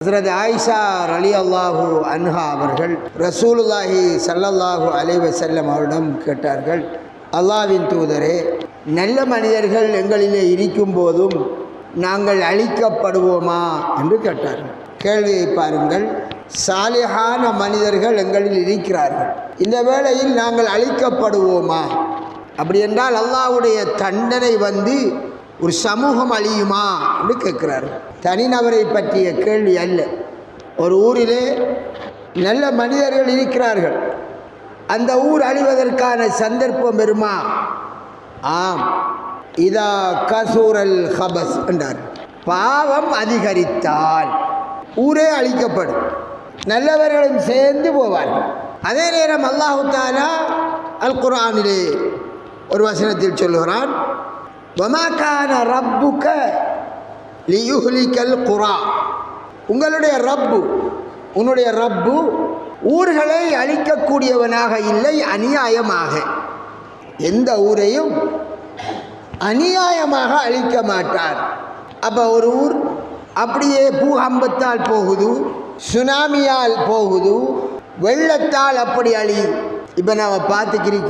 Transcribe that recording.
ஹசரத் ஆயிஷா அலி அல்லாஹு அன்ஹா அவர்கள் ரசூலுல்லாஹி சல்லல்லாஹு அலைவ செல்லம் அவரிடம் கேட்டார்கள் அல்லாஹ்வின் தூதரே நல்ல மனிதர்கள் எங்களிலே இருக்கும் போதும் நாங்கள் அழிக்கப்படுவோமா? என்று கேட்டார்கள். கேள்வியை பாருங்கள் சாலிஹான மனிதர்கள் எங்களில் இருக்கிறார்கள். இந்த வேளையில் நாங்கள் அழிக்கப்படுவோமா? அப்படி என்றால் அல்லாஹ்வுடைய தண்டனை வந்து ஒரு சமூகம் அழியுமா என்று கேட்குறாரு. தனிநபரை பற்றிய கேள்வி அல்ல. ஒரு ஊரிலே நல்ல மனிதர்கள் இருக்கிறார்கள். அந்த ஊர் அழிவதற்கான சந்தர்ப்பம் வருமா? ஆம். இதா கசூரல் ஹபஸ் என்றார். பாவம் அதிகரித்தால் ஊரே அழிக்கப்படும். நல்லவர்களும் சேர்ந்து போவார்கள். அதே நேரம் அல்லாஹு தாலா அல் குர்ஆனிலே ஒரு வசனத்தில் சொல்கிறான் வமாக்கான ரப்புக்க லியுஹ்லிக்கல் குரா உங்களுடைய ரப்பு உன்னுடைய ரப்பு ஊர்களை அழிக்கக்கூடியவனாக இல்லை அநியாயமாக. எந்த ஊரையும் அநியாயமாக அழிக்க மாட்டார். அப்போ ஒரு ஊர் அப்படியே பூகம்பத்தால் போகுது சுனாமியால் போகுது வெள்ளத்தால் அப்படி அழியும். இப்போ நாம் பார்த்துக்கிறோம்